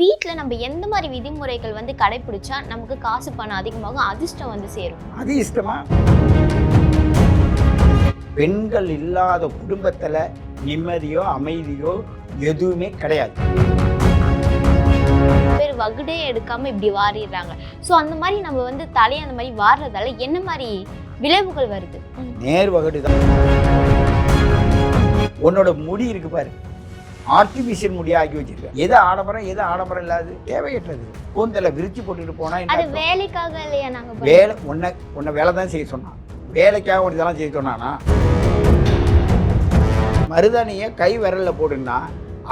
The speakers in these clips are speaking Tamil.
வீட்டில் நம்ம எந்த மாதிரி விதிமுறைகள் வந்து கடைபிடிச்சா நமக்கு காசு பணம் அதிகமாகும் அதிர்ஷ்டம் வந்து சேரும்? அது இஷ்டமா? பெண்கள் இல்லாத குடும்பத்துல நிம்மதியோ அமைதியோ எதுவுமே கிடையாது. பேர் வகுடே எடுக்காம இப்படி வாரிடுறாங்க. ஸோ அந்த மாதிரி நம்ம வந்து தலையை அந்த மாதிரி வாடுறதால என்ன மாதிரி விளைவுகள் வருது. நேர் வகடு தான். உன்னோட முடி இருக்கு பாரு. ஆர்டிபிஷியல் முடி ஆக்கி வச்சிருக்க எது ஆடம்பரம் எது ஆடம்பரம் இல்லாது தேவையற்றது. கூந்தலை விரிச்சு போட்டுட்டு போனா அது? வேலைக்காக இல்லையா நாங்க வேலை உன்னை உன்னை வேலை தான் செய்ய சொன்னான். வேலைக்காக ஒரு இதெல்லாம் செய்ய சொன்னானா? மருதாணியை கை விரல்ல போடுன்னா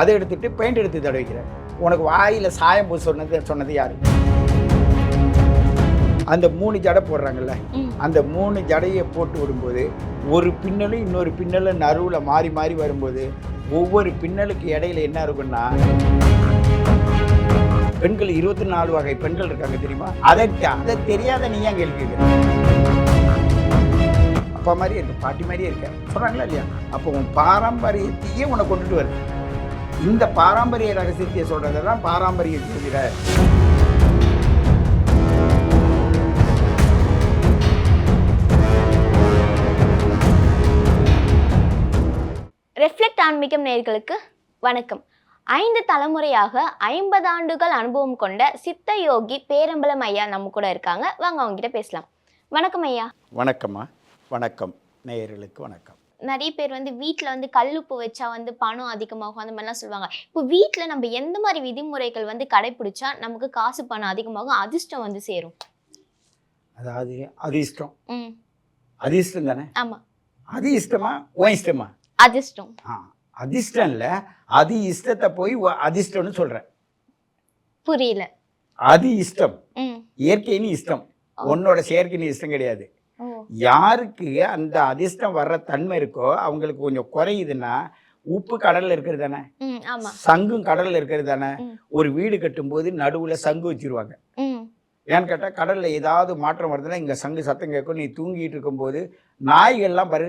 அதை எடுத்துட்டு பெயிண்ட் எடுத்து தடவிக்கிற உனக்கு வாயில சாயம் பூ சொன்னது சொன்னது யாரு? அந்த மூணு ஜடை போடுறாங்கல்ல. அந்த மூணு ஜடையை போட்டு விடும்போது ஒரு பின்னலும் இன்னொரு பின்னலும் நடுவில் மாறி மாறி வரும்போது ஒவ்வொரு பின்னலுக்கு இடையில என்ன இருக்குன்னா பெண்கள் இருபத்தி நாலு வகை பெண்கள் இருக்காங்க தெரியுமா? அதை அதை தெரியாத நீ ஏன் கேள்வி அப்பா மாதிரியே இருக்கு பாட்டி மாதிரியே இருக்க. சொல்றாங்களா இல்லையா? அப்போ உன் பாரம்பரியத்தையே உன்னை கொண்டுட்டு வருது. இந்த பாரம்பரிய ரகசியத்தை சொல்றதை தான் பாரம்பரிய ஜோதிட ரெஃப்ளெக்ட் ஆன்மீகம் நேயர்களுக்கு வணக்கம். ஐந்து தலைமுறையாக ஐம்பது ஆண்டுகள் அனுபவம் கொண்ட சித்த யோகி பேரம்பலம் ஐயா நம்ம கூட இருக்காங்க. வாங்க அவங்க கிட்ட பேசலாம். வணக்கம் ஐயா. வணக்கம்மா. வணக்கம். நேயர்களுக்கு வணக்கம். நிறைய பேர் வந்து வீட்டில் வந்து கல்லுப்பு வச்சா வந்து பணம் அதிகமாகும் அந்த மாதிரிலாம் சொல்லுவாங்க. இப்போ வீட்டில் நம்ம எந்த மாதிரி விதிமுறைகள் வந்து கடைபிடிச்சா நமக்கு காசு பணம் அதிகமாகும் அதிர்ஷ்டம் வந்து சேரும்? அதாவது அதிர்ஷ்டம் ம். அதிர்ஷ்டம் தானே ஆமாம் அது இஷ்டமா? உன் இஷ்டமா? அதிர்ஷ்டம். ஆ அதிர்ஷ்டம் இல்லை அது இஷ்டத்தை போய் அதிர்ஷ்டம்னு சொல்கிறேன் புரியல. அது இஷ்டம். இயற்கைன்னு இஷ்டம். உன்னோட செயற்கைன்னு இஷ்டம் கிடையாது. யாருக்கு அந்த அதிர்ஷ்டம் வர்ற தன்மை இருக்கோ அவங்களுக்கு கொஞ்சம் குறையுதுன்னா உப்பு கடல்ல இருக்கிறது தானே? சங்கும் கடல்ல இருக்கிறது தானே. ஒரு வீடு கட்டும்போது நடுவுல சங்கு வச்சிருவாங்க. ஏன்னு கேட்டால் கடல்ல ஏதாவது மாற்றம் வருதுன்னா இங்க சங்கு சத்தம் கேட்கும். நீ தூங்கிட்டு இருக்கும்போது நாய்கள்லாம் பாரு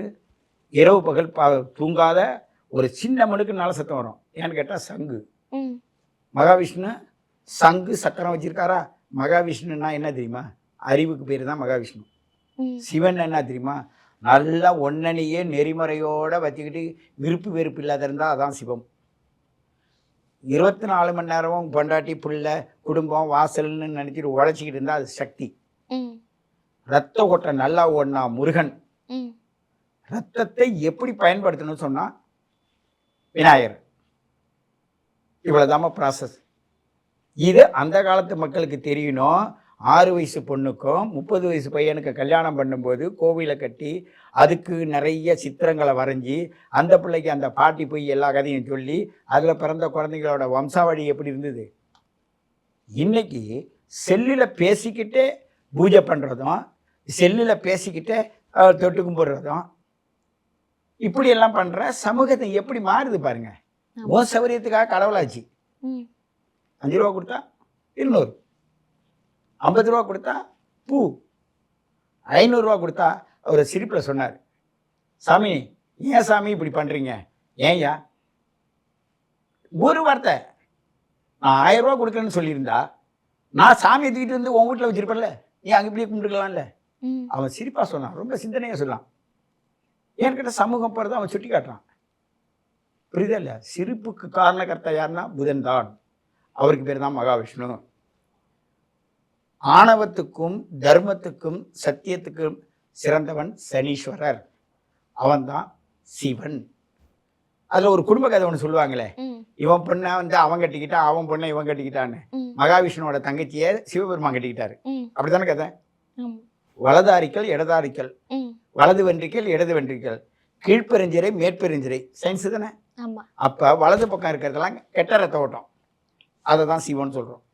இரவு பகல் பா தூங்காத ஒரு சின்ன மணுக்கு நாள சத்தம் வரும். ஏன்னு கேட்டால் சங்கு. மகாவிஷ்ணு சங்கு சக்கரம் வச்சிருக்காரா? மகாவிஷ்ணுன்னா என்ன தெரியுமா? அறிவுக்கு பேர் தான் மகாவிஷ்ணு. சிவன் என்ன தெரியுமா? நல்லா ஒன்னனையே நெறிமுறையோட வச்சுக்கிட்டு விருப்பு வெறுப்பு இல்லாத இருந்தால் அதான் சிவம். இருபத்தி நாலு மணி நேரமும் பொண்டாட்டி புள்ள குடும்பம் வாசல்னு நினச்சிட்டு உழைச்சிக்கிட்டு இருந்தால் அது சக்தி. ரத்த ஓட்டம் நல்லா ஓடினா முருகன். ரத்தத்தை எப்படி பயன்படுத்தணும்னு சொன்னால் விநாயகர். இவ்வளோதாம ப்ராசஸ் இது அந்த காலத்து மக்களுக்கு தெரியணும். ஆறு வயசு பொண்ணுக்கும் முப்பது வயசு பையனுக்கு கல்யாணம் பண்ணும்போது கோவிலை கட்டி அதுக்கு நிறைய சித்திரங்களை வரைஞ்சி அந்த பிள்ளைக்கு அந்த பாட்டி போய் எல்லா கதையும் சொல்லி அதில் பிறந்த குழந்தைங்களோட வம்சாவழி எப்படி இருந்தது? இன்னைக்கு செல்லில் பேசிக்கிட்டே பூஜை பண்ணுறதும் செல்லில் பேசிக்கிட்டே தொட்டு கும்பிட்றதும் இப்படி எல்லாம் பண்ற சமூகத்தை எப்படி மாறுது பாருங்க. ஆமா. உன் சௌகரியத்துக்காக கடவுளாச்சு. அஞ்சு ரூபா கொடுத்தா இருநூறு. ஐம்பது ரூபா கொடுத்தா பூ. ஐநூறுரூவா கொடுத்தா அவர் சிரிப்பில் சொன்னார். சாமி ஏன் சாமி இப்படி பண்ணுறீங்க ஏன்யா ஒரு வார்த்தை. நான் ஆயிரம் ரூபா கொடுக்குறேன்னு சொல்லியிருந்தா நான் சாமியை தூக்கிட்டு வந்து உன் வீட்டில் வச்சிருப்பேன்ல. நீ அங்கே இப்படியே கும்பிட்டுக்கலாம்ல. அவன் சிரிப்பா சொன்னான். ரொம்ப சிந்தனையாக சொன்னான். ஏன்கிட்ட சமூகம் போகிறத அவன் சுட்டி காட்டுறான். புரியுதா இல்லையா? சிரிப்புக்கு காரணகர்த்தா யாருன்னா புதன் தான். அவருக்கு பேர் தான் மகாவிஷ்ணு. ஆணவத்துக்கும் தர்மத்துக்கும் சத்தியத்துக்கும் சிறந்தவன் சனீஸ்வரர். அவன்தான் சிவன். அதில் ஒரு குடும்ப கதை ஒன்று சொல்லுவாங்களே. இவன் பொண்ணை வந்து அவன் கட்டிக்கிட்டான் அவன் பொண்ணை இவன் கட்டிக்கிட்டான்னு. மகாவிஷ்ணுவோட தங்கச்சியை சிவபெருமான் கட்டிக்கிட்டாரு. அப்படித்தானே கதை? வலதாரிக்கல் இடதாரிக்கல் வலது வென்றிக்கல் இடது வென்றிக்கல் கீழ்ப்பெருஞ்சிரை மேற்பெருஞ்சிரை. சயின்ஸ் தானே? அப்போ வலது பக்கம் இருக்கிறதெல்லாம் கெட்ட ரத்த ஓட்டம். அதை தான் சிவன் சொல்கிறோம்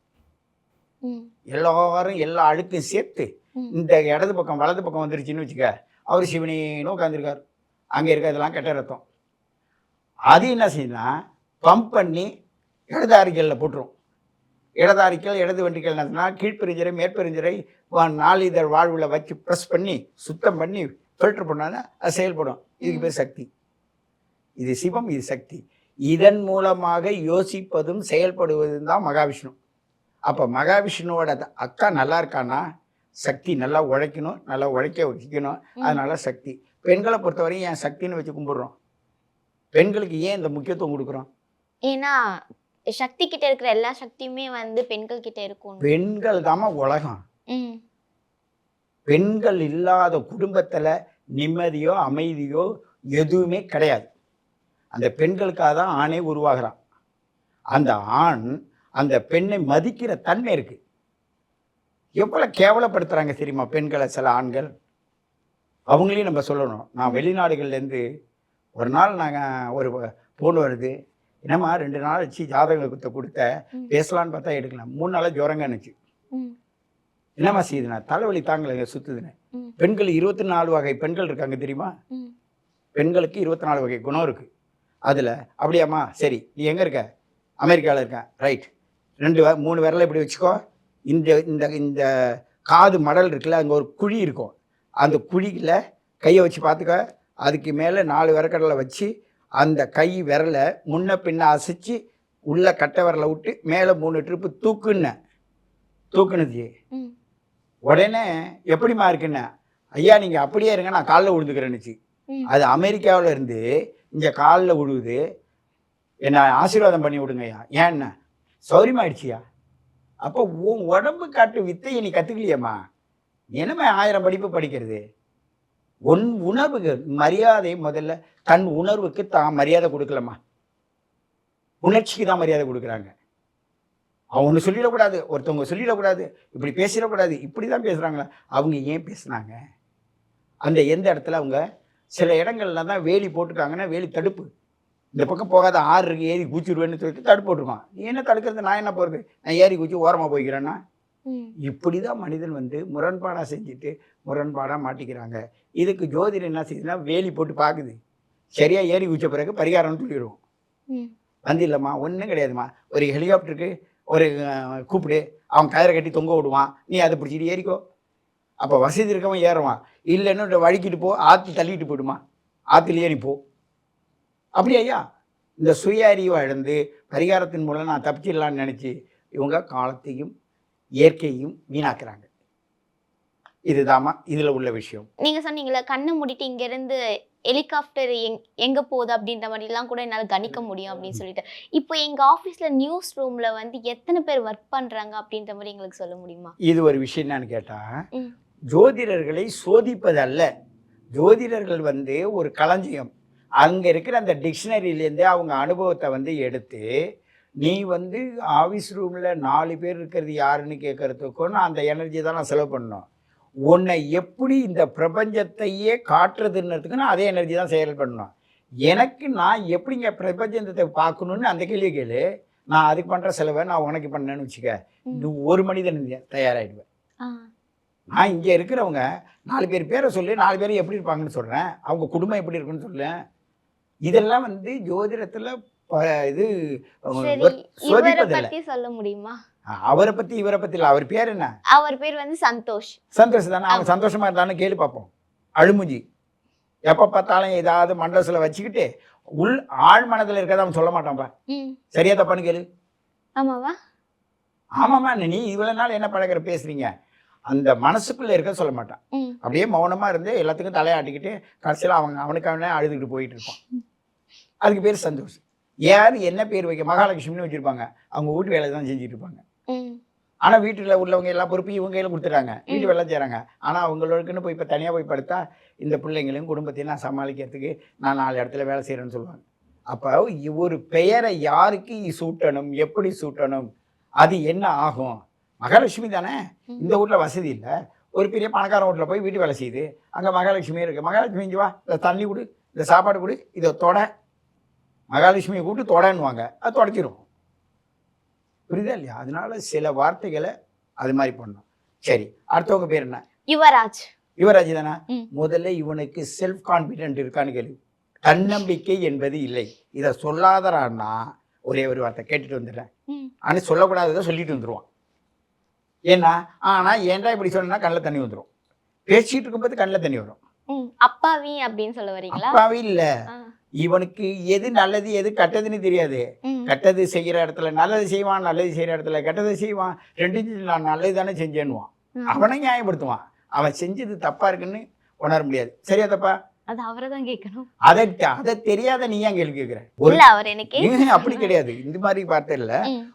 எல்லாரும் எல்லா அழுக்கும் சேர்த்து இந்த இடது பக்கம் வலது பக்கம் வந்துருச்சுன்னு வச்சுக்க அவர் சிவனேன்னு உட்காந்துருக்கார் அங்கே இருக்கிறதெல்லாம் கெட்ட ரத்தம். அது என்ன செய்யுதுன்னா பம்ப் பண்ணி இடதாரிக்கலில் போட்டுரும். இடதாரிக்கல் இடது வென்றிக்கல் என்னதுன்னா கீழ்ப்பெருஞ்சிரை மேற்பெருஞ்சிரை நாளிதழ் வாழ்வில் வச்சு ப்ரெஸ் பண்ணி சுத்தம் பண்ணி ஃபில்டர் பண்ணாதான் அது செயல்படும். இதுக்கு பேர் சக்தி. இது சிவம் இது சக்தி. இதன் மூலமாக யோசிப்பதும் செயல்படுவதும் தான் மகாவிஷ்ணு. அப்போ மகாவிஷ்ணுவோட அக்கா நல்லா இருக்கான்னா சக்தி நல்லா உழைக்கணும் நல்லா உழைக்க வைக்கணும். அதனால சக்தி. பெண்களை பொறுத்தவரையும் ஏன் சக்தின்னு வச்சு கும்பிடுறோம்? பெண்களுக்கு ஏன் இந்த முக்கியத்துவம் கொடுக்குறோம்? ஏன்னா சக்தி கிட்ட இருக்கிற எல்லா சக்தியுமே வந்து பெண்கள் கிட்ட இருக்கும் பெண்கள் தாம்மா உலகம். பெண்கள் இல்லாத குடும்பத்தில் நிம்மதியோ அமைதியோ எதுவுமே கிடையாது. அந்த பெண்களுக்காக தான் ஆணே உருவாகிறான். அந்த ஆண் அந்த பெண்ணை மதிக்கிற தன்மை இருக்கு. எவ்வளோ கேவலப்படுத்துறாங்க தெரியுமா பெண்களை சில ஆண்கள்? அவங்களையும் நம்ம சொல்லணும். நான் வெளிநாடுகள்லேருந்து ஒரு நாள் நாங்கள் ஒரு ஃபோன் வருது. என்னம்மா ரெண்டு நாள் வச்சு ஜாதகத்தை கொடுத்த. பேசலான்னு பார்த்தா எடுக்கலாம் மூணு நாளாக ஜுரங்க இருந்துச்சு என்னம்மா செய்யுதுண்ணா? தலைவலி தாங்கலைங்க சுத்துதுன்னு. ம். பெண்கள் இருபத்தி நாலு வகை பெண்கள் இருக்காங்க தெரியுமா? பெண்களுக்கு இருபத்தி நாலு வகை குணம் இருக்கு. அதில் அப்படியாம்மா சரி நீ எங்கே இருக்க? அமெரிக்காவில் இருக்கேன் ரைட் ரெண்டு மூணு விரலை இப்படி வச்சுக்கோ. இந்த இந்த இந்த காது மடல் இருக்குல்ல அங்கே ஒரு குழி இருக்கும். அந்த குழியில் கையை வச்சு பார்த்துக்க. அதுக்கு மேலே நாலு விரக்கடலை வச்சு அந்த கை விரலை முன்ன பின்ன அசைச்சு உள்ள கட்டை விரலை விட்டு மேலே மூணு ட்ரிப்பு தூக்குன்ன. தூக்குனுச்சு உடனே எப்படிம்மா இருக்குன்னு ஐயா நீங்கள் அப்படியே இருங்க நான் காலில் விழுந்துக்கிறேன்னுச்சு. அது அமெரிக்காவில் இருந்து இங்கே காலில் விழுவுது என்னை ஆசீர்வாதம் பண்ணி விடுங்கய்யா. ஏன்னா சௌரியமாயிடுச்சியா? அப்போ உன் உடம்பு காட்டு வித்தையை நீ கற்றுக்கலையம்மா என்னமே ஆயிரம் படிப்பு படிக்கிறது? உன் உணர்வுக்கு மரியாதை முதல்ல தன் உணர்வுக்கு தான் மரியாதை கொடுக்கலம்மா. உணர்ச்சிக்கு தான் மரியாதை கொடுக்குறாங்க. ஒன்று சொல்லிடக்கூடாது ஒருத்தவங்க சொல்லிடக்கூடாது இப்படி பேசிடக்கூடாது இப்படி தான் பேசுகிறாங்களா அவங்க ஏன் பேசுனாங்க? அந்த எந்த இடத்துல அவங்க? சில இடங்கள்ல தான் வேலி போட்டிருக்காங்கன்னா வேலி தடுப்பு. இந்த பக்கம் போகாத ஆறு இருக்கு ஏறி குச்சிடுவேன்னு சொல்லிட்டு தடுப்பு போட்டிருக்கான். நீ என்ன தடுக்கிறது? நான் என்ன போகிறது நான் ஏறி குச்சி ஓரமாக போய்க்கிறேன்னா? இப்படி தான் மனிதன் வந்து முரண்பாடாக செஞ்சுட்டு முரண்பாடாக மாட்டிக்கிறாங்க. இதுக்கு ஜோதிடம் என்ன செய்யுதுன்னா வேலி போட்டு பார்க்குது சரியாக ஏறி குச்ச பிறகு பரிகாரம்னு சொல்லிடுவோம். வந்து இல்லைம்மா ஒன்றும் கிடையாதும்மா. ஒரு ஹெலிகாப்டருக்கு ஒரு கூப்பிடு அவன் கயிறை கட்டி தொங்க விடுவான். நீ அதை பிடிச்சிட்டு ஏறிக்கோ. அப்போ வசதி இருக்கவன் ஏறுவான். இல்லைன்னு வழுக்கிட்டு போ ஆற்று தள்ளிட்டு போயிடுமா? ஆற்றுல நீ போ. அப்படி ஐயா இந்த சுய அறிவை இழந்து பரிகாரத்தின் மூலம் நான் தப்பிச்சிடலான்னு நினச்சி இவங்க காலத்தையும் இயற்கையும் வீணாக்குறாங்க. இதுதாம்மா இதில் உள்ள விஷயம். நீங்கள் சொன்னீங்களே கண்ணை மூடிட்டு இங்கேருந்து ஹெலிகாப்டர் எங் எங்க போகுது அப்படின்ற மாதிரிலாம் கூட என்னால கணிக்க முடியும் அப்படின்னு சொல்லிட்டு. இப்போ எங்க ஆபீஸ்ல நியூஸ் ரூம்ல வந்து எத்தனை பேர் ஒர்க் பண்றாங்க அப்படின்ற மாதிரி எங்களுக்கு சொல்ல முடியுமா? இது ஒரு விஷயம் என்னன்னு கேட்டால். ஜோதிடர்களை சோதிப்பதல்ல. ஜோதிடர்கள் வந்து ஒரு களஞ்சியம். அங்கே இருக்கிற அந்த டிக்ஷனரியிலேருந்து அவங்க அனுபவத்தை வந்து எடுத்து நீ வந்து ஆஃபீஸ் ரூமில் நாலு பேர் இருக்கிறது யாருன்னு கேட்கறதுக்கும் நான் அந்த எனர்ஜி தான் நான் செலவு பண்ணணும். உன்னை எப்படி இந்த பிரபஞ்சத்தையே காட்டுறதுன்றதுக்கு நான் அதே எனர்ஜி தான் செயல் பண்ணணும். எனக்கு நான் எப்படிங்க பிரபஞ்சத்தை பார்க்கணுன்னு அந்த கேள்வி கேளு. நான் அதுக்கு பண்ணுற செலவை நான் உனக்கு பண்ணேன்னு வச்சுக்க. நீ ஒரு மனிதன் தயாராகிடுவேன் நான் இங்கே இருக்கிறவங்க நாலு பேர் பேரை சொல்லி நாலு பேர் எப்படி இருப்பாங்கன்னு சொல்கிறேன் அவங்க குடும்பம் எப்படி இருக்குன்னு சொல்லேன் இதெல்லாம் வந்து ஜோதிடத்தில் இது சொல்ல முடியுமா? அவரை பற்றி இவரை இல்லை. அவர் பேர் என்ன? அவர் பேர் வந்து சந்தோஷ். சந்தோஷம் தானே. அவன் சந்தோஷமா இருந்தான்னு கேள்வி பார்ப்போம் அழுமுஞ்சி எப்போ பார்த்தாலும் ஏதாவது மண்டலத்தில் வச்சுக்கிட்டு உள் ஆழ் மனதில் இருக்கிறத அவன் சொல்ல மாட்டான்ப்பா. சரியா தப்பான்னு கேளு. ஆமாவா? ஆமாம்மா நீ இவ்வளோ நாள் என்ன பழகிற பேசுறீங்க? அந்த மனசுக்குள்ளே இருக்க சொல்ல மாட்டான். அப்படியே மௌனமாக இருந்து எல்லாத்துக்கும் தலையாட்டிக்கிட்டு கடைசியில் அவங்க அவனுக்கு அவனே அழுதுகிட்டு போயிட்டு இருப்பான். அதுக்கு பேர் சந்தோஷம் யார் என்ன பேர் வைக்க? மகாலட்சுமின்னு வச்சுருப்பாங்க. அவங்க வீட்டு வேலை தான் செஞ்சுட்டு இருப்பாங்க. ம் ஆனால் வீட்டில் உள்ளவங்க எல்லா பொறுப்பையும் இவங்க கையில் கொடுத்துட்றாங்க. வீட்டு வேலை செய்கிறாங்க ஆனால் அவங்களுக்குன்னு போய் இப்போ தனியாக போய் படுத்தா இந்த பிள்ளைங்களையும் குடும்பத்தையும் நான் சமாளிக்கிறதுக்கு நான் நாலு இடத்துல வேலை செய்கிறேன்னு சொல்லுவாங்க. அப்போ ஒரு பெயரை யாருக்கு சூட்டணும் எப்படி சூட்டணும் அது என்ன ஆகும்? மகாலட்சுமி தானே. இந்த வீட்டில் வசதி இல்லை. ஒரு பெரிய பணக்கார வீட்டில் போய் வீட்டு வேலை செய்யுது. அங்கே மகாலட்சுமி இருக்கு. மகாலட்சுமி இங்க வா. இந்த தண்ணி கொடு இந்த சாப்பாடு கொடு இதை தொட. மகாலட்சுமியை கூப்பிட்டு தொடன்னுவாங்க. அது தொடச்சிரும். புரியுதா இல்லையா? அதனால சில வார்த்தைகளை அது மாதிரி பண்ணணும் சரி அடுத்தவங்க பேர் என்ன? யுவராஜ். யுவராஜ் தானே. முதல்ல இவனுக்கு செல்ஃப் கான்ஃபிடென்ட் இருக்கான்னு கேள்வி தன்னம்பிக்கை என்பது இல்லை. இதை சொல்லாதறான்னா ஒரே ஒரு வார்த்தை கேட்டுட்டு வந்துடுறேன். ஆனால் சொல்லக்கூடாததை சொல்லிட்டு வந்துடுவான் ஏன்னா ஆனால் ஏன்டா இப்படி சொன்னா கண்ணில் தண்ணி வந்துடும் பேசிட்டு இருக்கும்போது கண்ணில் தண்ணி வரும். அப்பாவி அப்படின்னு சொல்ல வரீங்களா? அப்பாவே இல்லை. இவனுக்கு எது நல்லது எது கெட்டதுன்னு தெரியாது. கெட்டது செய்கிற இடத்துல நல்லது செய்வான் நல்லது செய்கிற இடத்துல கெட்டது செய்வான். ரெண்டு நான் நல்லது தானே செஞ்சேன்னுவான். அவனை நியாயப்படுத்துவான். அவன் செஞ்சது தப்பா இருக்குன்னு உணர முடியாது. சரியா தப்பா? அது அவரை தான் கேட்கணும். அதை அதை தெரியாத நீ ஏன் கேள்வி கேட்கிற? ஒரு இல்ல அவர் எனக்கு ஏன் அப்படி கிடையாது. இந்த மாதிரி வார்த்தை இல்ல.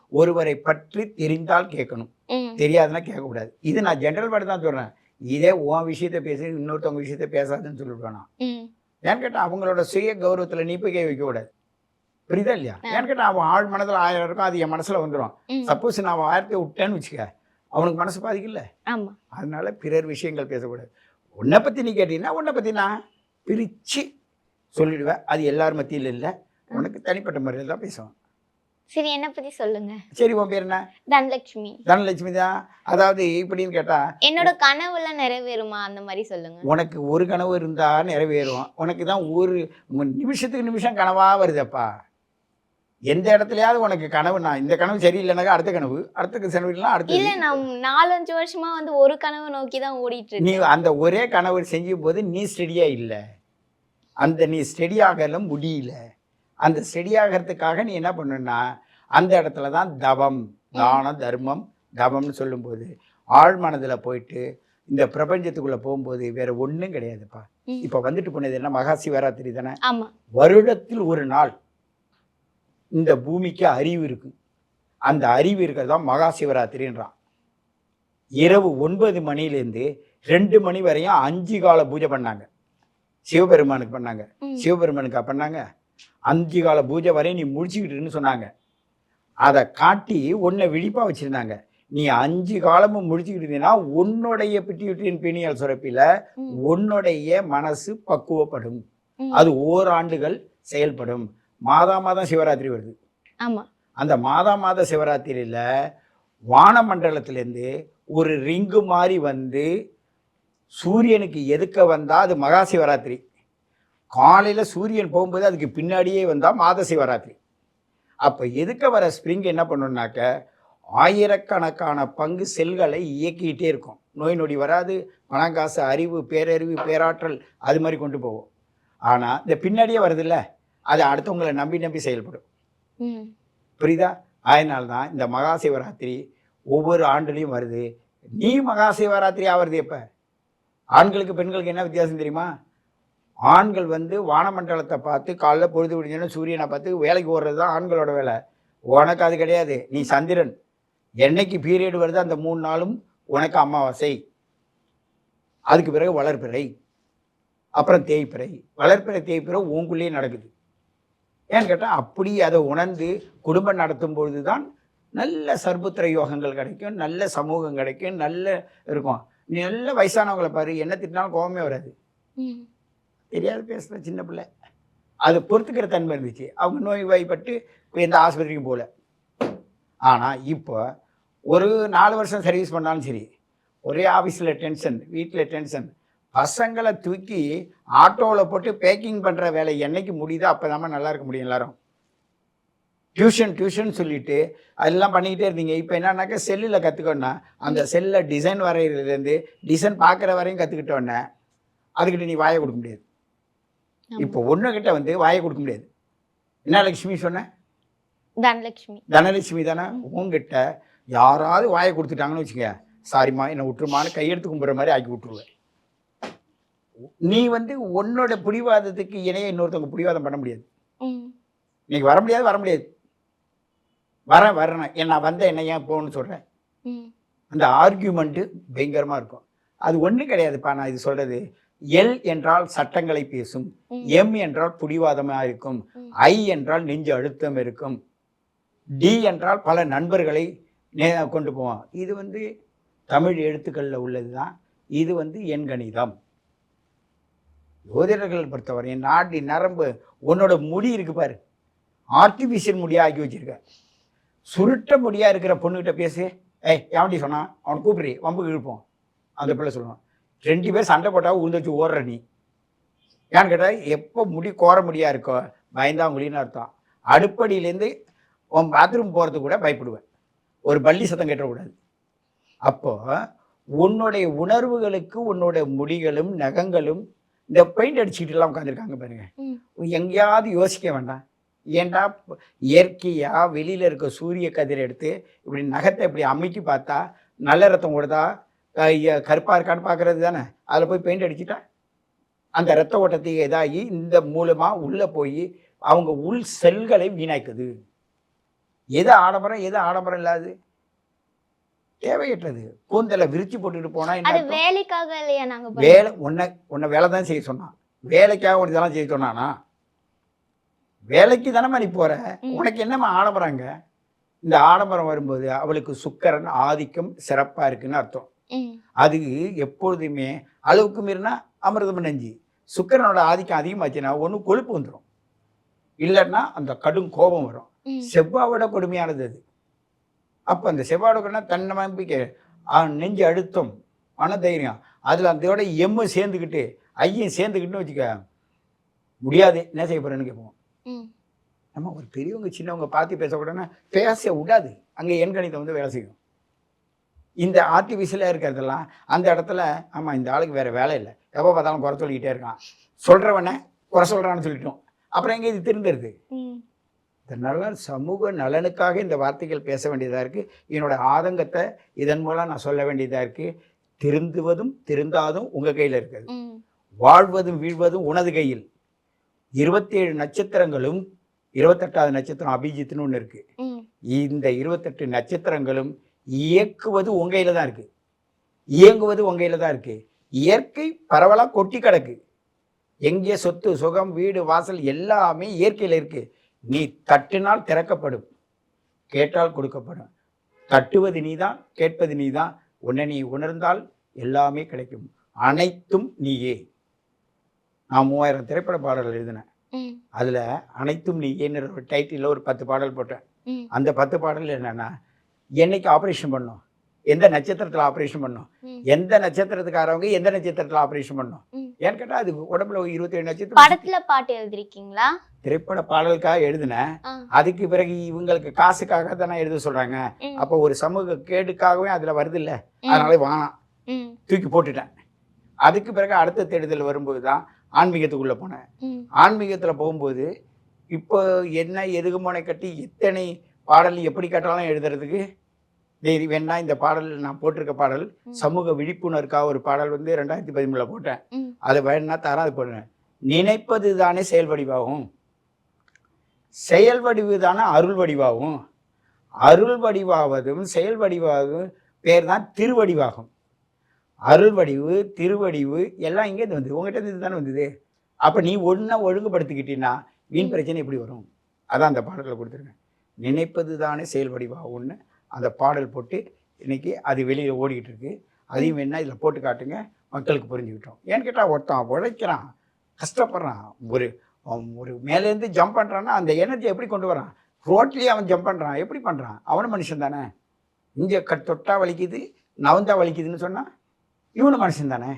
ஒருவரை பற்றி தெரிந்தால் கேட்கணும். தெரியாதுன்னா கேட்கக்கூடாது. இது நான் ஜென்ரல் பாட்டு தான் சொல்றேன். இதே உன் விஷயத்த பேசி இன்னொருத்தவங்க விஷயத்த பேசாதுன்னு சொல்லிட்டு ஏன்னு கேட்டா அவங்களோட சுய கௌரவத்துல நீ போய் கை வைக்க கூடாது. புரியுதா இல்லையா. ஏன்னு கேட்டா அவன் ஆள் மனதுல ஆயிரம் இருக்கும் அது என் மனசுல வந்துடும். சப்போஸ் நான் அவன் ஆயிரத்தை விட்டேன்னு வச்சுக்க அவனுக்கு மனசு பாதிக்கல அதனால பிறர் விஷயங்கள் பேசக்கூடாது. உன்னை பத்தி நீ கேட்டீங்கன்னா உன்னை பத்தி நான் பிரிச்சு சொல்லிடுவேன். அது எல்லார் மத்தியில் இல்லை. உனக்கு தனிப்பட்ட முறையில் தான் பேசுவேன். சரி என்ன பத்தி சொல்லுங்க? சரி உன் பேர் என்ன? தனலட்சுமி. தனலட்சுமி தான் அதாவது இப்படின்னு கேட்டா என்னோட கனவுலாம் நிறைவேறுமா? அந்த மாதிரி சொல்லுங்க. உனக்கு ஒரு கனவு இருந்தா நிறைவேறும். உனக்கு தான் ஒரு நிமிஷத்துக்கு நிமிஷம் கனவா வருதப்பா. எந்த இடத்துலயாவது உனக்கு கனவு நான் இந்த கனவு சரியில்லைனாக்கா அடுத்த கனவு அடுத்த சரியில்லைனா இல்ல அடுத்த நான் நாலஞ்சு வருஷமா வந்து ஒரு கனவை நோக்கி தான் ஓடிட்டு நீ அந்த ஒரே கனவு செய்யும் போது நீ ஸ்டெடியா இல்லை. அந்த நீ ஸ்டெடி ஆகல முடியல. அந்த ஸ்டெடி ஆகிறதுக்காக நீ என்ன பண்ணணும்னா அந்த இடத்துல தான் தவம் தானம் தர்மம் தவம்னு சொல்லும்போது ஆழ் மனதில் போயிட்டு இந்த பிரபஞ்சத்துக்குள்ள போகும்போது வேற ஒன்றும் கிடையாதுப்பா. இப்போ வந்துட்டு போனது என்ன? மகா சிவராத்திரி தானே வருடத்தில் ஒரு நாள் இந்த பூமிக்கு அறிவு இருக்கு. அந்த அறிவு இருக்கிறது தான் மகா சிவராத்திரின்றான் இரவு ஒன்பது மணிலேருந்து ரெண்டு மணி வரையும் அஞ்சு கால பூஜை பண்ணாங்க. சிவபெருமானுக்கு பண்ணாங்க. சிவபெருமானுக்கா பண்ணாங்க? அஞ்சு கால பூஜை வரையும் நீ முடிச்சுக்கிட்டுன்னு சொன்னாங்க. அதை காட்டி உன்னை விழிப்பா வச்சிருந்தாங்க. நீ அஞ்சு காலமும் முடிச்சுக்கிட்டு இருந்தீங்கன்னா உன்னுடைய பிட்டியூட்டின் பிணியல் சுரப்பில ம். உன்னுடைய மனசு பக்குவப்படும். அது ஓராண்டுகள் செயல்படும். மாதா மாதம் சிவராத்திரி வருது. ஆமா. அந்த மாதா மாத சிவராத்திரியில் வானமண்டலத்திலேருந்து ஒரு ரிங்கு மாதிரி வந்து சூரியனுக்கு எதுக்க வந்தால் அது மகா சிவராத்திரி. காலையில் சூரியன் போகும்போது அதுக்கு பின்னாடியே வந்தால் மாத சிவராத்திரி. அப்போ எதுக்க வர ஸ்ப்ரிங் என்ன பண்ணுனாக்க ஆயிரக்கணக்கான பங்கு செல்களை இயக்கிக்கிட்டே இருக்கும். நோய் நொடி வராது பணங்காசு அறிவு பேரறிவு பேராற்றல் அது மாதிரி கொண்டு போவோம் ஆனால் இந்த பின்னாடியே வருதுல்ல அது அடுத்தவங்களை நம்பி நம்பி செயல்படும். புரியுதா? அதனால தான் இந்த மகா சிவராத்திரி ஒவ்வொரு ஆண்டுலையும் வருது. நீ மகா சிவராத்திரி ஆவறது எப்ப? ஆண்களுக்கு பெண்களுக்கு என்ன வித்தியாசம் தெரியுமா? ஆண்கள் வந்து வானமண்டலத்தை பார்த்து காலைல பொழுது விடிஞ்சோன்னு சூரியனை பார்த்து வேலைக்கு ஓடுறது தான் ஆண்களோட வேலை. உனக்கு அது கிடையாது. நீ சந்திரன். என்னைக்கு பீரியட் வருது அந்த மூணு நாளும் உனக்கு அமாவாசை. அதுக்கு பிறகு வளர்பிறை. அப்புறம் தேய்ப்பிறை வளர்பிறை தேய்ப்பிறை உங்களுக்குள்ளேயே நடக்குது. ஏன்னு கேட்டால் அப்படி அதை உணர்ந்து குடும்பம் நடத்தும் பொழுது தான் நல்ல சர்புத்திர யோகங்கள் கிடைக்கும் நல்ல சமூகம் கிடைக்கும் நல்ல இருக்கும். நீ நல்ல வயசானவங்களை பாரு. என்ன திட்டினாலும் கோபமே வராது. தெரியாது பேசுகிற சின்ன பிள்ளை. அது பொறுத்துக்கிற தன்மை இருந்துச்சு. அவங்க நோய் வாய்ப்பட்டு எந்த ஆஸ்பத்திரிக்கும் போகல ஆனால் இப்போ ஒரு நாலு வருஷம் சர்வீஸ் பண்ணாலும் சரி ஒரே ஆஃபீஸில் டென்ஷன் வீட்டில் டென்ஷன் பசங்களை தூக்கி ஆட்டோவில் போட்டு பேக்கிங் பண்ணுற வேலை என்னைக்கு முடியுதோ அப்போ நல்லா இருக்க முடியும் எல்லாரும். டியூஷன் டியூஷன் சொல்லிட்டு அதெல்லாம் பண்ணிக்கிட்டே இருந்தீங்க. இப்போ என்னன்னாக்கா செல்லில் கற்றுக்கோன்னா அந்த செல்லில் டிசைன் வரைகிறதுலேருந்து டிசைன் பார்க்குற வரையும் கற்றுக்கிட்டோன்னே அதுக்கிட்ட நீ வாயை கொடுக்க முடியாது. இப்போ ஒன்றுகிட்ட வந்து வாயை கொடுக்க முடியாது. என்ன லட்சுமி சொன்ன? தனலட்சுமி. தனலட்சுமி தானே? உங்ககிட்ட யாராவது வாயை கொடுத்துட்டாங்கன்னு வச்சுக்க சாரிம்மா என்னை விட்டுருமான்னு கையெடுத்து கும்புற மாதிரி ஆக்கி விட்டுருவேன். நீ வந்து உன்னோட பிடிவாதத்துக்கு இணைய இன்னொருத்தவங்க பிடிவாதம் பண்ண முடியாது. இன்னைக்கு வர முடியாது வர முடியாது. வரேன் ஏன் நான் வந்த என்ன ஏன் போகணும்னு சொல்கிறேன். அந்த ஆர்கியூமெண்ட்டு பயங்கரமாக இருக்கும். அது ஒன்றும் கிடையாதுப்பா நான் இது சொல்கிறது எல் என்றால் சட்டங்களை பேசும். எம் என்றால் பிடிவாதமாக இருக்கும். ஐ என்றால் நெஞ்சு அழுத்தம் இருக்கும் டி என்றால் பல நண்பர்களை நே கொண்டு போவான். இது வந்து தமிழ் எழுத்துக்களில் உள்ளது தான் இது வந்து எண் கணிதம். ஜோதிடர்கள் பொறுத்தவரை நாடி நரம்பு உன்னோட முடி இருக்கு பாரு. ஆர்டிஃபிஷியல் முடியா ஆக்கி வச்சிருக்க. சுருட்ட முடியா இருக்கிற பொண்ணுகிட்ட பேசு. ஏய் எவன்டி சொன்னான். அவனை கூப்பிடுறி வம்புக்கு இழுப்போம். அந்த பிள்ளை சொல்லுவான். ரெண்டு பேர் சண்டை போட்டா உழுந்து வச்சு ஓடுற நீ. ஏன்னு கேட்டால் எப்போ முடி கோர முடியா இருக்கோ பயந்தாங்குழின்னு அர்த்தம். அடுப்படியிலேருந்து உன் பாத்ரூம் போகிறதுக்கு கூட பயப்படுவேன். ஒரு பள்ளி சத்தம் கேட்டக்கூடாது அப்போ உன்னுடைய உணர்வுகளுக்கு உன்னுடைய முடிகளும் நகங்களும் இந்த பெயிண்ட் அடிச்சுக்கிட்டு எல்லாம் உட்காந்துருக்காங்க பாருங்க. எங்கேயாவது யோசிக்க வேண்டாம். ஏன்டா இயற்கையா வெளியில இருக்க சூரிய கதிர் எடுத்து இப்படி நகத்தை இப்படி அமைக்கி பார்த்தா நல்ல ரத்தம் ஓடுதா அஹ் இ- கருப்பா இருக்கான்னு பார்க்கறது தானே? அதில் போய் பெயிண்ட் அடிச்சிட்டா? அந்த ரத்த ஓட்டத்தை இதாகி இந்த மூலமா உள்ள போய் அவங்க உள் செல்களை வீணாக்குது. எது ஆடம்பரம் எது ஆடம்பரம் இல்லாது? தேவையற்றது. கூந்தலை விரிச்சு போட்டுட்டு போனா? வேலைக்காக இல்லையா நாங்க? வேலை உன்னை உன்னை வேலை தான் செய்ய சொன்னான். வேலைக்காக உனக்கு இதெல்லாம் செய்ய சொன்னானா? வேலைக்கு தானேம்மா நீ போற. உனக்கு என்னம்மா ஆடம்பரங்க இந்த ஆடம்பரம் வரும்போது அவளுக்கு சுக்கரன் ஆதிக்கம் சிறப்பா இருக்குன்னு அர்த்தம். அது எப்பொழுதுமே அளவுக்கு மீறினா அமிர்தம் நெஞ்சு. சுக்கரனோட ஆதிக்கம் அதிகமாச்சுன்னா ஒன்று கொழுப்பு வந்துடும் இல்லைன்னா அந்த கடும் கோபம் வரும். செவ்வாவோட கொடுமையானது அது. அப்போ அந்த செவ்வாயோட கொடுமை தன்னை நம்பிக்கை. நெஞ்சு அழுத்தம் மனதைரியம். அதில் அதோட எம்மு சேர்ந்துக்கிட்டு ஐயும் சேர்ந்துக்கிட்டுன்னு வச்சுக்க. முடியாது. என்ன செய்ய போகிறேன்னு கேட்போம் நம்ம ஒரு பெரியவங்க சின்னவங்க பார்த்து பேசக்கூடாதுன்னா பேச விடாது. அங்கே எண்கணிதம் வந்து வேலை செய்யும். இந்த ஆர்டிஃபிஷியலாக இருக்கிறதெல்லாம் அந்த இடத்துல ஆமாம் இந்த ஆளுக்கு வேறு வேலை இல்லை. எப்போ பார்த்தாலும் குறை சொல்லிக்கிட்டே இருக்கான். சொல்கிறவனை குறை சொல்கிறான்னு சொல்லிட்டோம். அப்புறம் எங்கே இது திருந்துருது. இதனால சமூக நலனுக்காக இந்த வார்த்தைகள் பேச வேண்டியதாக இருக்குது என்னோட ஆதங்கத்தை இதன் மூலம் நான் சொல்ல வேண்டியதாக இருக்குது திருந்துவதும் திருந்தாதும் உங்கள் கையில் இருக்குது. வாழ்வதும் வீழ்வதும் உனது கையில். இருபத்தேழு நட்சத்திரங்களும் இருபத்தெட்டாவது நட்சத்திரம் அபிஜித்னு ஒன்று இருக்குது இந்த இருபத்தெட்டு நட்சத்திரங்களும் இயக்குவது உங்க கையில தான் இருக்கு. இயங்குவது உங்க கையில தான் இருக்கு. இயற்கை பரவலாக கொட்டி கிடக்கு. எங்கே சொத்து சுகம் வீடு வாசல் எல்லாமே இயற்கையில் இருக்கு. நீ தட்டினால் திறக்கப்படும். கேட்டால் கொடுக்கப்படும். தட்டுவது நீதான் கேட்பது நீதான். உன்னை நீ உணர்ந்தால் எல்லாமே கிடைக்கும். அனைத்தும் நீயே. நான் மூவாயிரம் திரைப்பட பாடல்கள் எழுதினேன். அதில் அனைத்தும் நீயேன்னு ஒரு டைட்டிலில் ஒரு பத்து பாடல் போட்டேன். அந்த பத்து பாடல் என்னன்னா என்னைக்கு ஆப்ரேஷன் பண்ணோம்? எந்த நட்சத்திரத்தில் ஆப்ரேஷன் பண்ணோம். எந்த நட்சத்திரத்துக்காரவங்க எந்த நட்சத்திரத்தில் ஆப்ரேஷன் பண்ணோம். ஏன்னு கேட்டால் அது உடம்புல ஒரு இருபத்தேழு நட்சத்திரம் படத்துல பாட்டு எழுதிருக்கீங்களா? திரைப்பட பாடலுக்காக எழுதினேன் அதுக்கு பிறகு இவங்களுக்கு காசுக்காக தானே எழுத சொல்றாங்க. அப்போ ஒரு சமூக கேடுக்காகவே அதில் வருது இல்லை. அதனால வேணாம் ம், தூக்கி போட்டுட்டேன். அதுக்கு பிறகு அடுத்த தேடுதல் வரும்போது தான் ஆன்மீகத்துக்குள்ளே போனேன். ஆன்மீகத்தில் போகும்போது இப்போ என்ன எதுகுமோனை கட்டி எத்தனை பாடல் எப்படி கேட்டாலும் எழுதுறதுக்கு டேய் வேணா இந்த பாடல் நான் போட்டிருக்க பாடல். சமூக விழிப்புணர்வுக்காக ஒரு பாடல் வந்து ரெண்டாயிரத்தி பதிமூணில் போட்டேன். அதை வேணா தரேன் அது போடுறேன். நினைப்பது தானே செயல் வடிவாகும். செயல் வடிவு தானே அருள் வடிவாகும். அருள் வடிவாவதும் செயல் வடிவாகும் பேர் தான் திருவடிவாகும். அருள் வடிவு திருவடிவு எல்லாம் இங்கேருந்து வந்தது. உங்ககிட்ட இருந்து தானே வந்தது? அப்போ நீ ஒன்றை ஒழுங்குபடுத்திக்கிட்டீங்கன்னா வீண் பிரச்சனை எப்படி வரும்? அதான் அந்த பாடலில் கொடுத்துருக்கேன். நினைப்பது தானே செயல் வடிவாகும்னு அந்த பாடல் போட்டு இன்றைக்கி அது வெளியில் ஓடிக்கிட்டு இருக்கு அதையும் என்ன இதில் போட்டு காட்டுங்க. மக்களுக்கு புரிஞ்சுக்கிட்டோம். ஏன்னு கேட்டால் ஒருத்தன் உழைக்கிறான் கஷ்டப்படுறான். ஒரு ஒரு மேலேருந்து ஜம்ப் பண்ணுறான்னா அந்த எனர்ஜி எப்படி கொண்டு வரான்? ரோட்லேயே அவன் ஜம்ப் பண்ணுறான் எப்படி பண்ணுறான் அவனும் மனுஷன் தானே. இங்கே கட் தொட்டா வலிக்குது நவந்தா வலிக்குதுன்னு சொன்னால் இவனும் மனுஷன் தானே.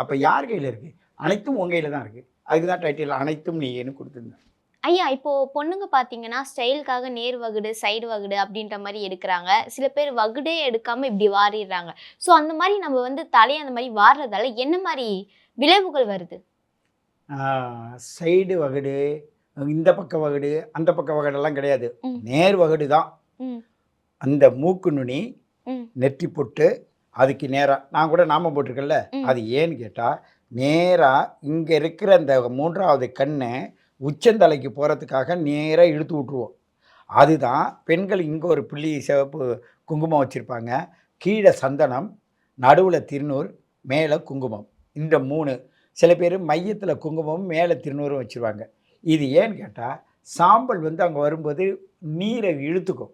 அப்போ யார் கையில் இருக்குது அனைத்தும் உங்கள் கையில் தான் இருக்குது அதுக்கு தான் டைட்டில் அனைத்தும் நீ ஏன்னு கொடுத்துருந்தேன். ஐயா இப்போ பொண்ணுங்க பாத்தீங்கன்னா ஸ்டைலுக்காக நேர் வகுடு சைடு வகுடு அப்படின்ற மாதிரி எடுக்கிறாங்க. சில பேர் வகுடே எடுக்காம இப்படி வாரிடுறாங்க. ஸோ அந்த மாதிரி நம்ம வந்து தலையை அந்த மாதிரி வாடுறதால என்ன மாதிரி விளைவுகள் வருது? சைடு வகடு இந்த பக்க வகடு அந்த பக்க வகடெல்லாம் கிடையாது. நேர் வகடு தான். அந்த மூக்கு நுனி நெற்றி பொட்டு அதுக்கு நேராக நான் கூட நாம போட்டிருக்கேன்ல. அது ஏன்னு கேட்டால் நேராக இங்கே இருக்கிற அந்த மூன்றாவது கண்ணை உச்சந்தலைக்கு போகிறதுக்காக நேராக இழுத்து விட்ருவோம் அதுதான் பெண்கள் இங்கே ஒரு புள்ளி சிவப்பு குங்குமம் வச்சுருப்பாங்க. கீழே சந்தனம் நடுவில் திருநூறு மேலே குங்குமம். இந்த மூணு. சில பேர் மையத்தில் குங்குமம் மேலே திருநூறும் வச்சுருவாங்க. இது ஏன்னு கேட்டால் சாம்பல் வந்து அங்கே வரும்போது நீரை இழுத்துக்கும்.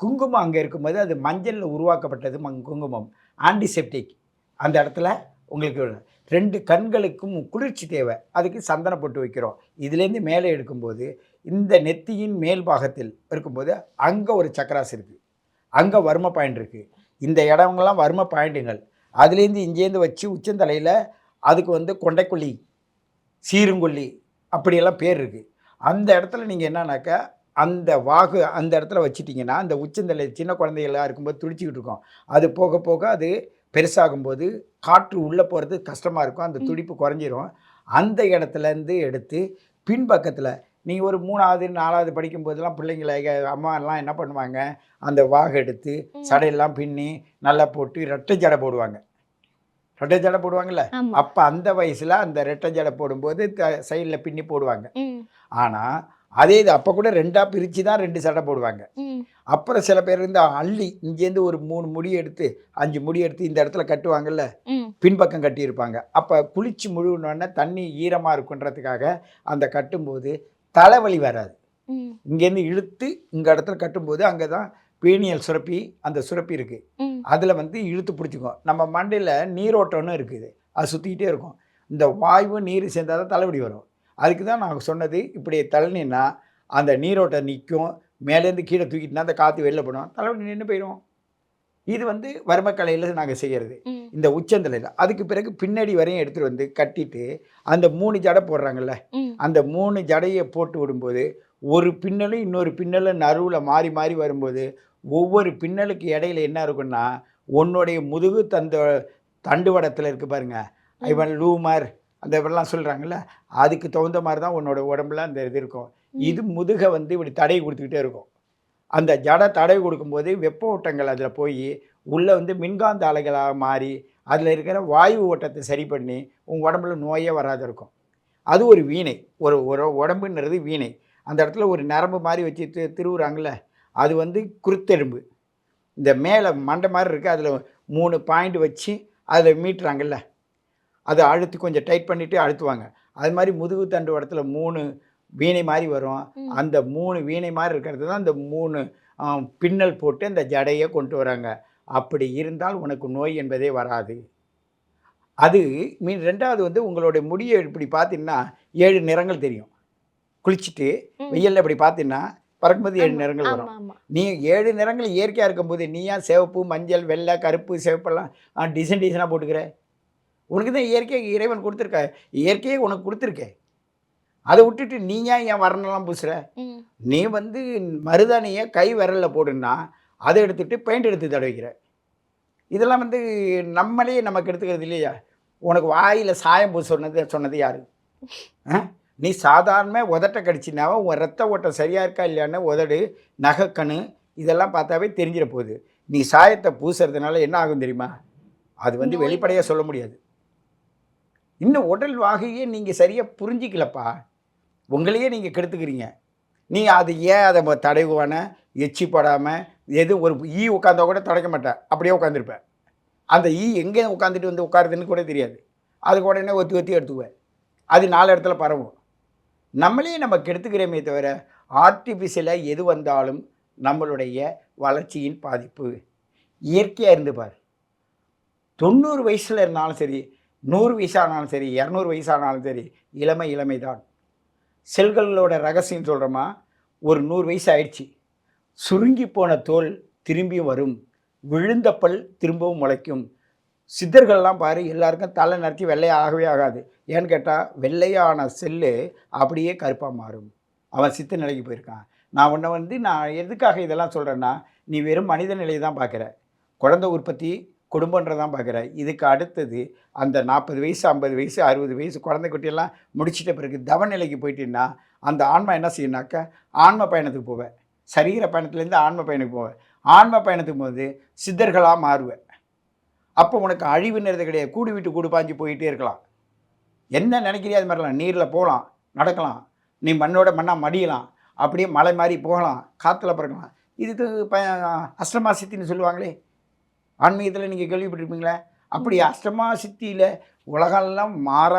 குங்குமம் அங்கே இருக்கும்போது அது மஞ்சளில் உருவாக்கப்பட்டது குங்குமம். ஆன்டிசெப்டிக். அந்த இடத்துல உங்களுக்கு ரெண்டு கண்களுக்கும் குளிர்ச்சி தேவை. அதுக்கு சந்தன போட்டு வைக்கிறோம். இதுலேருந்து மேலே எடுக்கும்போது இந்த நெத்தியின் மேல் பாகத்தில் இருக்கும்போது அங்கே ஒரு சக்கராஸ் இருக்குது அங்கே வர்ம பாயிண்ட் இருக்குது இந்த இடங்கள்லாம் வர்ம பாயிண்ட்டுங்கள் அதுலேருந்து இங்கேருந்து வச்சு உச்சந்தலையில் அதுக்கு வந்து கொண்டைக்கொல்லி சீருங்கொல்லி அப்படியெல்லாம் பேர் இருக்குது அந்த இடத்துல நீங்கள் என்னன்னாக்கா அந்த வாகு அந்த இடத்துல வச்சிட்டிங்கன்னா அந்த உச்சந்தலை சின்ன குழந்தைகளாக இருக்கும்போது துடிச்சிக்கிட்டு இருக்கும். அது போக போக அது பெருசாகும்போது காற்று உள்ளே போகிறது கஷ்டமாக இருக்கும். அந்த. துடிப்பு குறைஞ்சிரும். அந்த இடத்துலேருந்து எடுத்து பின்பக்கத்தில் நீங்கள் ஒரு மூணாவது நாலாவது படிக்கும் போதெல்லாம் பிள்ளைங்களை எல்லாம் என்ன பண்ணுவாங்க? அந்த வாகை எடுத்து. சடையெல்லாம் பின்னி நல்லா போட்டு ரெட்டை ஜடை போடுவாங்க. ரெட்டை ஜடை போடுவாங்கல்ல? அப்போ அந்த வயசில் அந்த ரெட்டை ஜடை போடும்போது சைடில் பின்னி போடுவாங்க. ஆனால் அதே இது அப்போ கூட ரெண்டாக பிரித்து தான் ரெண்டு சடை போடுவாங்க. அப்புறம் சில பேர் இருந்து அள்ளி இங்கேருந்து ஒரு மூணு முடி எடுத்து அஞ்சு முடி எடுத்து இந்த இடத்துல கட்டுவாங்கல்ல? பின்பக்கம் கட்டியிருப்பாங்க. அப்போ குளிச்சு முழுகினோடனே தண்ணி ஈரமாக இருக்குன்றதுக்காக அந்த கட்டும்போது தலைவலி வராது. இங்கேருந்து இழுத்து இங்கே இடத்துல கட்டும்போது அங்கே தான் பீனியல் சுரப்பி அந்த சுரப்பி இருக்குது அதில் வந்து இழுத்து பிடிச்சிக்கும். நம்ம மண்டையில் நீரோட்டம்னு இருக்குது. அது சுற்றிக்கிட்டே இருக்கும். இந்த வாயு நீர் சேர்ந்தால் தான் தலைவலி வரும். அதுக்கு தான் நான் சொன்னது இப்படி தள்ளினா அந்த நீரோட்டம் நிற்கும் மேலேருந்து கீழே தூக்கிட்டுனா அந்த காற்று வெளில போடும் தலைவலி நின்று போயிடும் இது வந்து வர்மக்கலையில் நாங்கள் செய்கிறது இந்த உச்சந்தலையில். அதுக்கு பிறகு பின்னாடி வரையும் எடுத்துகிட்டு வந்து கட்டிட்டு அந்த மூணு ஜடை போடுறாங்கல்ல அந்த மூணு ஜடையை போட்டு விடும்போது ஒரு பின்னலும் இன்னொரு பின்னலும் நடுவில் மாறி மாறி வரும்போது ஒவ்வொரு பின்னலுக்கு இடையில என்ன இருக்குன்னா உன்னுடைய முதுகு தந்த தண்டுவடத்தில் இருக்கு பாருங்க இவன் லூமர் அந்த இதெல்லாம் சொல்கிறாங்கல்ல அதுக்கு தகுந்த மாதிரி தான் உன்னோட உடம்புல அந்த இது இருக்கும். இது முதுகை வந்து இப்படி தடை கொடுத்துக்கிட்டே இருக்கும். அந்த ஜடை தடை கொடுக்கும்போது வெப்ப ஓட்டங்கள் அதில் போய் உள்ளே வந்து மின்காந்த அலைகளாக மாறி அதில் இருக்கிற வாயு ஓட்டத்தை சரி பண்ணி உங்கள் உடம்புல நோயே வராது இருக்கும். அது ஒரு வீணை. ஒரு ஒரு உடம்புன்றது வீணை. அந்த இடத்துல ஒரு நரம்பு மாதிரி வச்சு தி திருவுறாங்கல்ல. அது வந்து குருத்தெலும்பு. இந்த மேலே மண்டை மாதிரி இருக்குது அதில் மூணு பாயிண்ட் வச்சு அதில் மீட்டுறாங்கல்ல. அதை அழுத்தி கொஞ்சம் டைட் பண்ணிவிட்டு அழுத்துவாங்க. அது மாதிரி முதுகு தண்டு இடத்துல மூணு வீணை மாதிரி வரும். அந்த மூணு வீணை மாதிரி இருக்கிறது தான் அந்த மூணு பின்னல் போட்டு அந்த ஜடையை கொண்டு வராங்க. அப்படி இருந்தால் உனக்கு நோய் என்பதே வராது. அது மீன் ரெண்டாவது வந்து உங்களுடைய முடியை இப்படி பார்த்தீங்கன்னா ஏழு நிறங்கள் தெரியும். குளிச்சுட்டு. வெயில்ல இப்படி பார்த்தீங்கன்னா பறக்கும்போது ஏழு நிறங்கள் வரும். நீ ஏழு நிறங்கள் இயற்கையாக இருக்கும்போது நீ ஏன் சிவப்பு மஞ்சள் வெள்ளை கருப்பு சிவப்பெல்லாம் டிசைன் டிசைனாக போட்டுக்கிற? உனக்கு தான் இயற்கை இறைவன் கொடுத்துருக்க இயற்கையே உனக்கு கொடுத்துருக்கே. அதை விட்டுட்டு நீ ஏன் என் வர்ணம்லாம் பூசுற? ம். நீ வந்து மருதாணியை கை விரலில் போடுன்னா அதை எடுத்துட்டு பெயிண்ட் எடுத்து தடவிக்கிற. இதெல்லாம் வந்து நம்மளே நமக்கு எடுத்துக்கிறது இல்லையா? உனக்கு வாயில் சாயம் பூ சொன்னது சொன்னது யாரு? ஆ? நீ சாதாரண உதட்ட கடிச்சினாவ உன் ரத்த ஓட்டம் சரியாக இருக்கா இல்லையான்னு உதடு நகைக்கணு இதெல்லாம் பார்த்தாவே தெரிஞ்சிட போகுது. நீ சாயத்தை பூசுறதுனால என்ன ஆகும் தெரியுமா? அது வந்து வெளிப்படையாக சொல்ல முடியாது. இன்னும் உடல் வாகையே நீங்கள் சரியாக புரிஞ்சிக்கலப்பா. உங்களையே நீங்கள் கெடுத்துக்கிறீங்க. நீங்கள் அது ஏன் அதை தடைவான எச்சி படாமல் எது ஒரு ஈ உட்காந்தா கூட தடைக்க மாட்டேன். அப்படியே உட்காந்துருப்பேன் அந்த ஈ எங்கே உட்காந்துட்டு வந்து உட்காருதுன்னு கூட தெரியாது. அதுக்கு உடனே ஒத்தி ஒத்தி எடுத்துக்குவேன் அது நாலு இடத்துல பரவும். நம்மளே நம்ம கெடுத்துக்கிறோமே தவிர ஆர்டிஃபிஷியலாக எது வந்தாலும் நம்மளுடைய வளர்ச்சியின் பாதிப்பு. இயற்கையாக இருந்து பார். தொண்ணூறு வயசில் இருந்தாலும் சரி நூறு வயசானாலும் சரி இரநூறு வயசானாலும் சரி இளமை இளமை தான் செல்களோட ரகசியம் சொல்கிறோமா ஒரு நூறு வயசு ஆயிடுச்சு சுருங்கி போன தோல் திரும்பியும் வரும். விழுந்த பல் திரும்பவும் முளைக்கும். சித்தர்கள்லாம் பாரு எல்லாருக்கும் தலை நடத்தி வெள்ளையாகவே ஆகாது. ஏன்னு கேட்டால் வெள்ளையான செல்லு அப்படியே கருப்பாக மாறும். அவன் சித்த நிலைக்கு போயிருக்கான். நான் உன்னை வந்து நான் எதுக்காக இதெல்லாம் சொல்கிறேன்னா நீ வெறும் மனித நிலையை தான் பார்க்குற. குழந்தை உற்பத்தி குடும்பன்றதான் பார்க்குற இதுக்கு அடுத்தது அந்த நாற்பது வயசு ஐம்பது வயசு அறுபது வயசு குழந்தை குட்டியெல்லாம் முடிச்சிட்ட பிறகு தவநிலைக்கு போயிட்டீங்கன்னா அந்த ஆன்மா என்ன செய்யணுனாக்கா ஆன்ம பயணத்துக்கு போவேன் சரீர பயணத்துலேருந்து ஆன்ம பயணத்துக்கு போவேன் ஆன்ம பயணத்துக்கு போது சித்தர்களாக மாறுவேன் அப்போ உனக்கு அழிவுன்றது கிடையாது. கூடு விட்டு கூடு பாஞ்சு போயிட்டே இருக்கலாம். என்ன நினைக்கிறியோ அது மாதிரிலாம். நீரில் போகலாம் நடக்கலாம். நீ மண்ணோட மண்ணாக மடியலாம். அப்படியே மலை மாதிரி போகலாம் காற்றுல பிறக்கலாம். இது ப அஷ்டமா சித்தின்னு சொல்லுவாங்களே ஆன்மீகத்தில் நீங்கள் கேள்விப்பட்டிருப்பீங்களே? அப்படி அஷ்டமா சித்தியில் உலகெல்லாம் மாற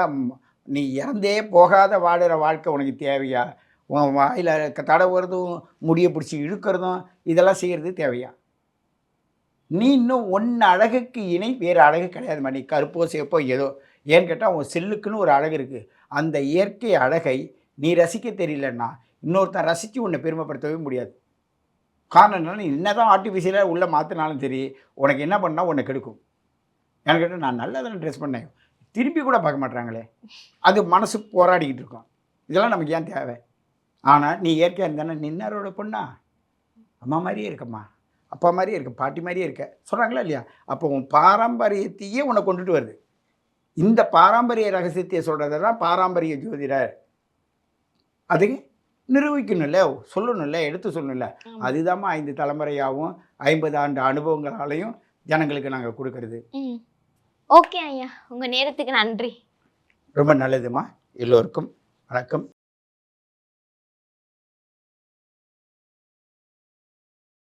நீ இறந்தே போகாத வாடுற வாழ்க்கை உனக்கு தேவையா? உன் வாயில் தடவுறதும் முடியை பிடிச்சி இழுக்கிறதும் இதெல்லாம் செய்கிறது தேவையா? நீ இன்னும் ஒன்று அழகுக்கு இணை வேறு அழகு கிடையாதுமா? நீ கருப்போ சேப்போ ஏதோ ஏன்னு கேட்டால் உன் செல்லுக்குன்னு ஒரு அழகு இருக்குது அந்த இயற்கை அழகை நீ ரசிக்க தெரியலன்னா இன்னொருத்தன் ரசித்து உன்னை பெருமைப்படுத்தவே முடியாது. காரணம் என்னன்னா நீ என்ன தான் ஆர்டிஃபிஷியலாக உள்ளே மாற்றினாலும் சரி உனக்கு என்ன பண்ணால் உன்னை கெடுக்கும். எனக்கு கேட்டால் நான் நல்லா தானே ட்ரெஸ் பண்ணேன். திருப்பி கூட பார்க்க மாட்டாங்களே அது மனசு போராடிக்கிட்டு இருக்கோம். இதெல்லாம் நமக்கு ஏன் தேவை? ஆனால் நீ இயற்கையாக இருந்தானே நின்னாரோட பொண்ணா? அம்மா மாதிரியே இருக்கம்மா. அப்பா மாதிரியே இருக்க பாட்டி மாதிரியே இருக்க. சொல்கிறாங்களா இல்லையா? அப்போ உன் பாரம்பரியத்தையே உன்னை கொண்டுட்டு வருது. இந்த பாரம்பரிய ரகசியத்தை சொல்கிறதெல்லாம் பாரம்பரிய ஜோதிடர். அதுக்கு நிரூபிக்கணும்ல சொல்லணும்ல எடுத்து சொல்லணும்ல. அதுதாம்மா ஐந்து தலைமுறையாகவும் ஐம்பது ஆண்டு அனுபவங்களாலையும் ஜனங்களுக்கு நாங்கள் கொடுக்கறது. ஓகே ஐயா. உங்க நேரத்துக்கு நன்றி. ரொம்ப நல்லதுமா எல்லோருக்கும் வணக்கம்.